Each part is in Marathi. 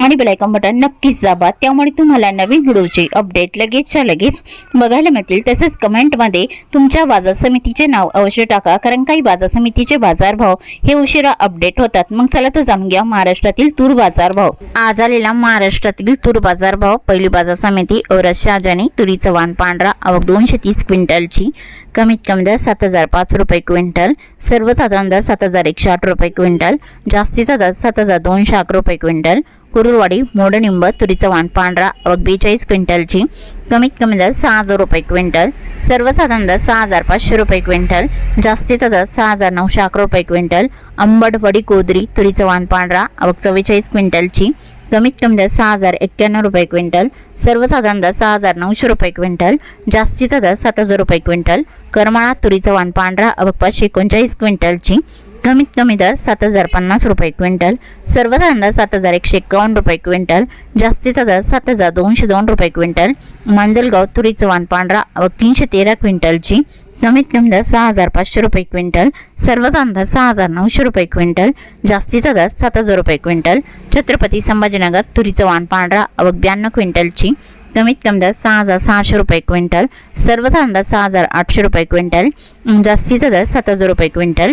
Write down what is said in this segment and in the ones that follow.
आणि बेलायकॉन बटन नक्कीच दाबा. त्यामुळे तुम्हाला नवीन व्हिडिओचे अपडेट लगेचच्या लगेच बघायला मिळतील. तसेच कमेंटमध्ये तुमच्या बाजार समितीचे नाव अवश्य टाका कारण काही बाजार समितीचे बाजारभाव हे उशिरा अपडेट होतात. मग चला तर जाणून घ्या महाराष्ट्रातील तूर बाजारभाव आज आलेला महाराष्ट्रातील तूर बाजारभाव पहिली बाजार समिती औरत शाहजानी तुरीचं वाण पांढरा आवक दोनशे तीस क्विंटलची. कमीत कमी दर सात हजार पाच रुपये क्विंटल सर्वसाधारण दर सात हजार एकशे आठ रुपये क्विंटल जास्तीचा दर सात हजार दोनशे अकरा रुपये क्विंटल कुरुरवाडी मोडनिंब तुरीचं वाण पांढरा व बेचाळीस क्विंटलची कमीत कमी दर सहा हजार रुपये क्विंटल. सर्वसाधारण दर सहा हजार पाचशे रुपये क्विंटल. जास्तीचा दर सहा हजार नऊशे अकरा रुपये क्विंटल. अंबडवडी कोदरी तुरीचं वाण पांढरा व चव्वेचाळीस क्विंटलची कमीत कमी दर सहा हजार एक्क्याण्णव रुपये क्विंटल. सर्वसाधारण दर सहा हजार नऊशे रुपये क्विंटल. जास्तीचा दर सात हजार रुपये क्विंटल. करमाळा तुरीचं वाण पांढरा अवघ पाचशे एकोणचाळीस क्विंटलची कमीत कमी दर सात हजार पन्नास रुपये क्विंटल सर्वसाधारण दर सात हजार एकशे एकावन्न रुपये क्विंटल जास्तीचा दर सात हजार दोनशे दोन रुपये क्विंटल मांजलगाव तुरीचं वाण पांढरा व तीनशे तेरा क्विंटलची कमीत कमी दर सहा हजार पाचशे रुपये क्विंटल सर्वसाधारण अंदाज सहा हजार नऊशे रुपये क्विंटल जास्तीचा दर सात हजार रुपये क्विंटल छत्रपती संभाजीनगर तुरीचं वाण पांढरा अवघ ब्याण्णव क्विंटलची कमीत कमी दर सहा हजार सहाशे रुपये क्विंटल सर्वसाधारण अंदाज सहा हजार आठशे रुपये क्विंटल जास्तीचा दर सात हजार रुपये क्विंटल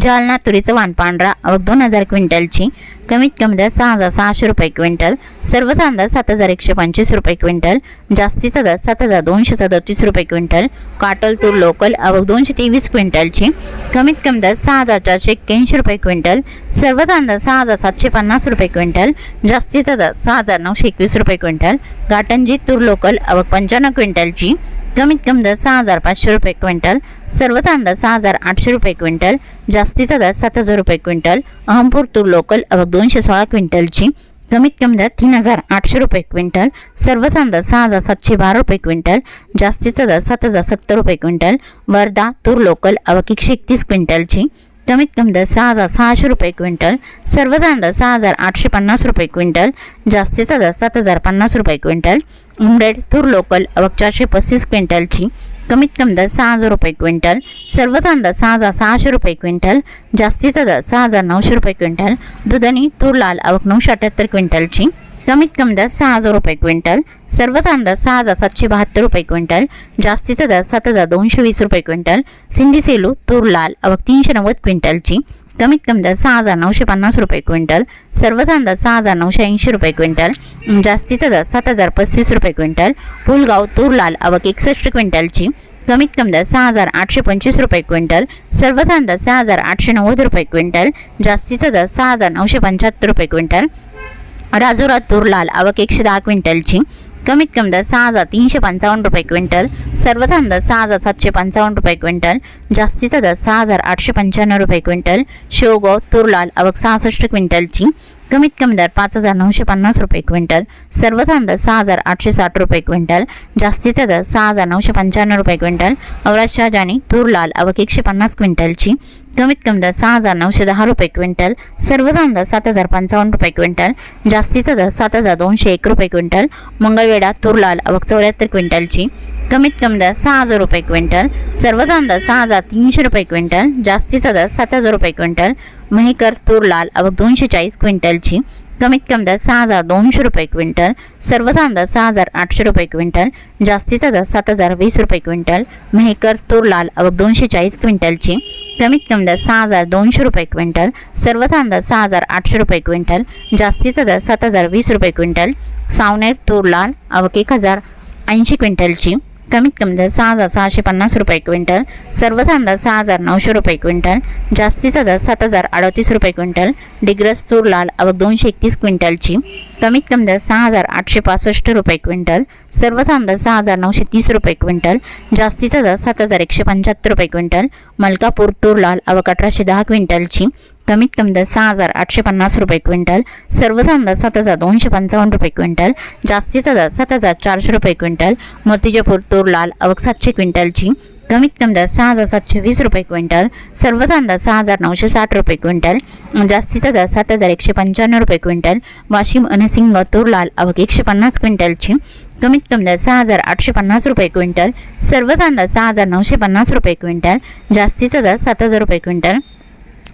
जालना तुरीचं वाण पांढरा अवघ दोन हजार क्विंटलची. कमीत कमी दर सहा हजार सहाशे रुपये क्विंटल. सर्वसाधारण दर सात हजार एकशे पंचवीस रुपये क्विंटल. जास्तीचा दर सात हजार दोनशे सदतीस रुपये क्विंटल. काटल तूर लोकल अवघ दोनशे तेवीस क्विंटलची. कमीत कमी दर सहा हजार चारशे एक्क्याऐंशी रुपये क्विंटल. सर्वसाधारण दर सहा हजार सातशे पन्नास रुपये क्विंटल. जास्तीचा दर सहा हजार नऊशे एकवीस रुपये क्विंटल. गाटंजी तूर लोकल अवघ पंच्याण्णव क्विंटलची. कमीत कमी दर सहा हजार पाचशे रुपये क्विंटल सर्वसाधारण दर सहा हजार आठशे रुपये क्विंटल जास्तीचा दर सात हजार रुपये क्विंटल अहमपूर तूर लोकल अवघ दोनशे सोळा क्विंटलची कमीत कमी दर तीन हजार आठशे रुपये क्विंटल सर्वसाधारण दर सहा हजार सातशे बारा रुपये क्विंटल जास्तीचा दर सात हजार सत्तर रुपये क्विंटल वर्धा तूर लोकल अवघ एकशे एकतीस क्विंटलची कमीत कमी दर सहा हजार सहाशे रुपये क्विंटल सर्वधान दर सहा हजार आठशे पन्नास रुपये क्विंटल जास्तीचा दर सात हजार पन्नास रुपये क्विंटल उमरेड तूर लोकल अवघ चारशे पस्तीस क्विंटलची कमीत कमी दर सहा हजार रुपये क्विंटल सर्वधान दर सहा हजार सहाशे रुपये क्विंटल जास्तीचा दर सहा हजार नऊशे रुपये क्विंटल दुधनी तूर लाल अवघ नऊशे अठ्याहत्तर क्विंटलची कमीत कमी दर सहा हजार रुपये क्विंटल सर्व दर सहा हजार सातशे बहात्तर रुपये क्विंटल जास्तीचा दर सात हजार दोनशे वीस रुपये क्विंटल सिंधी सेलू तूर लाल अवघ तीनशे नव्वद क्विंटलची कमीत कमी दर सहा हजार नऊशे पन्नास रुपये क्विंटल सर्व दर सहा हजार नऊशे ऐंशी रुपये क्विंटल जास्तीचा दर सात हजार पस्तीस रुपये क्विंटल पुलगाव तूर लाल अवघ एकसष्ट क्विंटलची कमीत कमी दर सहा हजार आठशे पंचवीस रुपये क्विंटल सर्व दर सहा हजार आठशे नव्वद रुपये क्विंटल जास्तीचा दर सहा हजार नऊशे पंच्याहत्तर रुपये क्विंटल राजुरा तूर लाल आवक एकशे दहा क्विंटलची. कमीत कमी दर सहा हजार तीनशे पंचावन्न रुपये क्विंटल. सर्वसाधारण दर सहा हजार सातशे पंचावन्न रुपये क्विंटल. जास्तीचा दर सहा हजार आठशे पंच्याण्णव रुपये क्विंटल. शेवगाव तुरलाल आवक सहासष्ट क्विंटलची. कमीत कमी दर पाच हजार नऊशे पन्नास रुपये क्विंटल. सर्वसाधारण दर सहा हजार आठशे साठ रुपये क्विंटल. जास्तीचा दर सहा हजार नऊशे पंच्याण्णव रुपये क्विंटल. औराज शाहजानी तूर लाल आवक एकशे पन्नास क्विंटलची. कमीत कमी दर सहा हजार नऊशे दहा रुपये क्विंटल सर्वसाधारण दर सात हजार पंचावन्न रुपये क्विंटल जास्तीचा दर सात हजार दोनशे एक रुपये क्विंटल मंगळवेढा तुरलाल लाल चौऱ्याहत्तर क्विंटलची कमीत कमी दर सहा हजार रुपये क्विंटल सर्वसाधारण दर सहा हजार तीनशे रुपये क्विंटल जास्तीचा दर सात हजार रुपये क्विंटल मेहकर तूर लाल आवक दोनशे चाळीस क्विंटलची कमीत कमी दर सहा हजार दोनशे रुपये क्विंटल सर्वसाधारण दर सहा हजार आठशे रुपये क्विंटल जास्तीचा दर सात हजार वीस रुपये क्विंटल मेहकर तूर लाल दोनशे चाळीस क्विंटलची. कमीत कमी दर सहा हजार दोनशे रुपये क्विंटल सर्वसाधारण दर सहा हजार आठशे रुपये क्विंटल जास्तीचा दर सात हजार वीस रुपये क्विंटल सावनेर तूर लाल आवक एक हजार ऐंशी क्विंटलची. कमीत कमी दर सहा हजार सहाशे पन्नास रुपये क्विंटल सर्वसाधारण दर सहा हजार नऊशे रुपये क्विंटल जास्तीचा दर सात हजार अडतीस रुपये क्विंटल डिग्रस तूर लाल अवघ दोनशे एकतीस क्विंटलची. कमीत कमी दर सहा हजार आठशे पासष्ट रुपये क्विंटल सर्वसाधारण दर सहा हजार नऊशे तीस रुपये क्विंटल जास्तीचा दर सात हजार एकशे पंच्याहत्तर रुपये क्विंटल मलकापूर तूर लाल अवघ अठराशे दहा क्विंटलची. कमीत कमी दर सहा हजार आठशे पन्नास रुपये क्विंटल सर्व तांदळ सात हजार दोनशे पंचावन्न रुपये क्विंटल जास्तीचा दर सात हजार चारशे रुपये क्विंटल मोतीजापूर तूर लाल अवक सातशे क्विंटलची कमीत कमी दर सहा हजार सातशे वीस रुपये क्विंटल सर्व तांदळ सहा हजार नऊशे साठ रुपये क्विंटल जास्तीचा दर सात हजार एकशे पंच्याण्णव रुपये क्विंटल वाशिम अनसिंग सिंग तूर लाल आवक एकशे पन्नास क्विंटलची कमीत कमी दर सहा हजार आठशे पन्नास रुपये क्विंटल सर्व तांदळ सहा हजार नऊशे पन्नास रुपये क्विंटल जास्तीचा दर सात हजार रुपये क्विंटल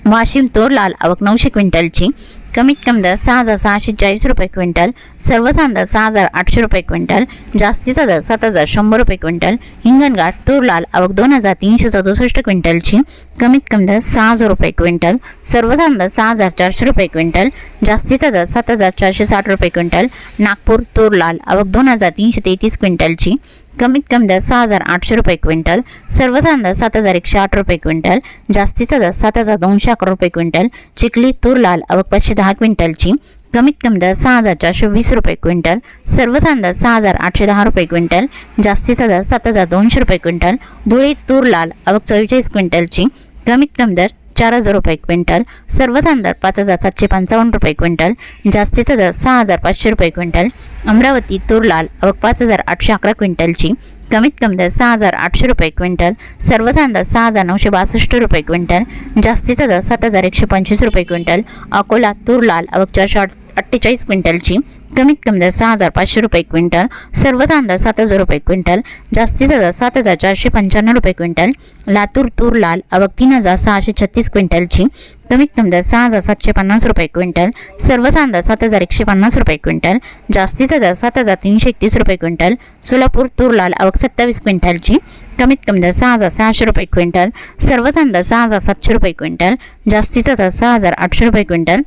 वाशिम तोर लाल आवक नऊशे क्विंटलची. कमीत कमी दर सहा हजार सहाशे चाळीस रुपये क्विंटल. सर्व दर सहा हजार आठशे रुपये क्विंटल. जास्तीचा दर सात हजार शंभर रुपये क्विंटल. हिंगणघाट तूर लाल आवक दोन हजार तीनशे सदुसष्ट क्विंटलची. कमीत कमी दर सहा हजार रुपये क्विंटल. सर्व दर सहा हजार चारशे रुपये क्विंटल. जास्तीचा दर सात हजार चारशे साठ रुपये क्विंटल. नागपूर तूर लाल आवक दोन हजार तीनशे तेहतीस क्विंटलची. कमीत कमी दर सहा हजार आठशे रुपये क्विंटल सर्व दर सात हजार एकशे आठ रुपये क्विंटल जास्तीचा दर सात हजार दोनशे अकरा रुपये क्विंटल चिखली तूर लाल आवक पाचशे दहा क्विंटलची कमीत कमी दर सहा हजार चारशे वीस रुपये क्विंटल सर्व दर सहा हजार आठशे दहा रुपये क्विंटल जास्तीचा दर सात हजार दोनशे रुपये क्विंटल धुळे तूर लाल आवक चव्वेचाळीस क्विंटलची कमीत कमी दर चार हजार रुपये क्विंटल सर्व दर पाच हजार सातशे पंचावन्न रुपये क्विंटल जास्तीचा दर सहा हजार पाचशे रुपये क्विंटल अमरावती तूर लाल पाच हजार आठशे अकरा क्विंटलची कमीत कमी दर सहा हजार आठशे रुपये क्विंटल सर्व दर सहा हजार नऊशे बासष्ट रुपये क्विंटल जास्तीचा दर सात हजार एकशे पंचवीस रुपये क्विंटल अकोला तूर लाल चारशे अठ्ठेचाळीस क्विंटलची कमीत कमी दर सहा हजार पाचशे रुपये क्विंटल सर्व कांदा सात हजार रुपये क्विंटल जास्तीचा दर सात हजार चारशे पंच्याण्णव रुपये क्विंटल लातूर तूर लाल आवक तीन हजार सहाशे छत्तीस क्विंटलची कमीत कमी दर सहा हजार सातशे पन्नास रुपये क्विंटल सर्व कांदा सात हजार एकशे पन्नास रुपये क्विंटल जास्तीचा दर सात हजार तीनशे एकतीस रुपये क्विंटल सोलापूर तूर लाल आवक सत्तावीस क्विंटलची कमीत कमी दर सहा हजार सहाशे रुपये क्विंटल सर्व कांदा सहा हजार सातशे रुपये क्विंटल जास्तीचा दर सहा हजार आठशे रुपये क्विंटल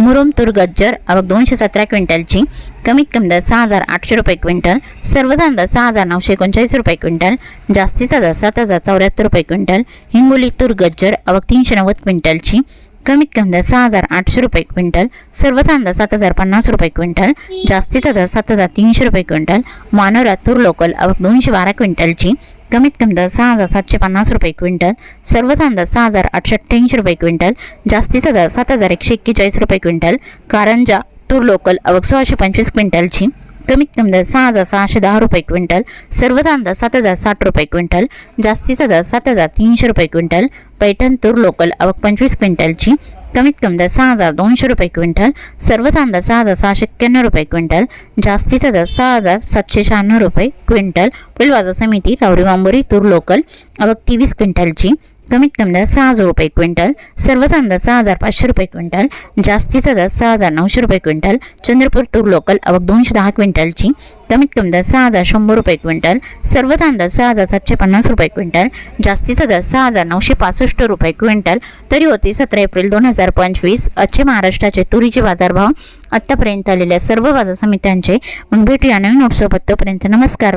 मुरुम तूर गज्जर आवक दोनशे सतरा क्विंटलची कमीत कमी दर सहा हजार आठशे रुपये क्विंटल सर्व दर सहा हजार नऊशे एकोणचाळीस रुपये क्विंटल जास्तीचा दर सात हजार चौऱ्याहत्तर रुपये क्विंटल हिंगोली तूर गज्जर आवक तीनशे नव्वद क्विंटलची कमीत कमी दर सहा हजार आठशे रुपये क्विंटल सर्व दर सात हजार पन्नास रुपये क्विंटल जास्तीचा दर सात हजार तीनशे रुपये क्विंटल मानोरा तूर लोकल आवक दोनशे बारा क्विंटलची कमीत कमी दर सहा हजार सातशे पन्नास रुपये क्विंटल सर्व दर सहा हजार आठशे अठ्ठ्याऐंशी रुपये क्विंटल जास्तीचा दर सात हजार एकशे एक्केचाळीस रुपये क्विंटल कारंजा तूर लोकल आवक सोळाशे पंचवीस क्विंटलची कमीत कमी दर सहा हजार सहाशे दहा रुपये क्विंटल सर्व दर सात हजार साठ रुपये क्विंटल जास्तीचा दर सात हजार तीनशे रुपये क्विंटल पैठण तूर लोकल आवक पंचवीस क्विंटलची कमीत कमी दर सहा हजार दोनशे रुपये क्विंटल सर्व कांदा सहा हजार सहाशे एक्क्याण्णव रुपये क्विंटल जास्तीचा दर सहा हजार सातशे शहाण्णव रुपये क्विंटल पुढील बाजार समिती रावरी वांबोरी तूर लोकल आवक तेवीस क्विंटलची कमीत कमी दर सहा हजार रुपये क्विंटल सर्व तांदळ सहा हजार पाचशे रुपये क्विंटल जास्तीचा दर सहा हजार नऊशे रुपये क्विंटल चंद्रपूर तूर लोकल अवघ दोनशे दहा क्विंटलची कमीत कमी दर सहा हजार शंभर रुपये क्विंटल सर्व तांदळ सहा हजार सातशे पन्नास रुपये क्विंटल जास्तीचा दर सहा हजार नऊशे पासष्ट रुपये क्विंटल तरी होती सतरा एप्रिल दोन हजार पंचवीस अच्छे महाराष्ट्राचे तुरीचे बाजारभाव आत्तापर्यंत आलेल्या सर्व बाजार समित्यांचे मग भेटूया नवीन नोटसोबत तोपर्यंत नमस्कार.